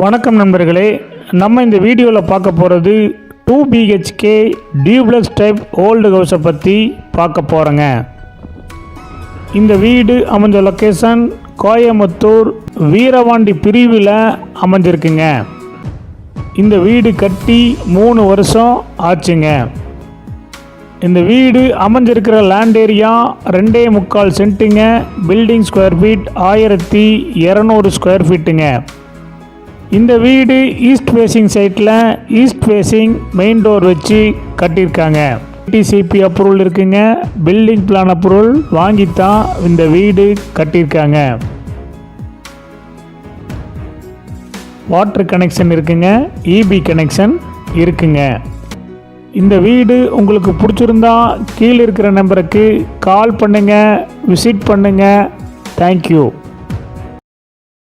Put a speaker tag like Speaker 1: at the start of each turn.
Speaker 1: வணக்கம் நண்பர்களே நம்ம இந்த வீடியோவில் பார்க்க போகிறது two BHK duplex type old ஹவுஸை பற்றி பார்க்க போகிறோங்க இந்த வீடு அமைஞ்ச லொக்கேஷன் கோயம்புத்தூர் வீரவாண்டி பிரிவில் அமைஞ்சிருக்குங்க. இந்த வீடு கட்டி மூணு வருஷம் ஆச்சுங்க. இந்த வீடு அமைஞ்சிருக்கிற லேண்ட் ஏரியா ரெண்டே முக்கால் சென்ட்டுங்க. பில்டிங் ஸ்கொயர் ஃபீட் ஆயிரத்தி இரநூறு ஸ்கொயர் ஃபீட்டுங்க இந்த வீடு ஈஸ்ட் ஃபேஸிங் சைட்டில் ஈஸ்ட் ஃபேஸிங் மெயின் டோர் வச்சு கட்டியிருக்காங்க. டிசிபி அப்ரூவல் இருக்குங்க. பில்டிங் பிளான் அப்ரூவல் வாங்கித்தான் இந்த வீடு கட்டியிருக்காங்க. வாட்டர் கனெக்ஷன் இருக்குங்க. இபி கனெக்ஷன் இருக்குங்க. இந்த வீடு உங்களுக்கு பிடிச்சிருந்தா கீழே இருக்கிற நம்பருக்கு கால் பண்ணுங்கள் விசிட் பண்ணுங்கள் தேங்க்யூ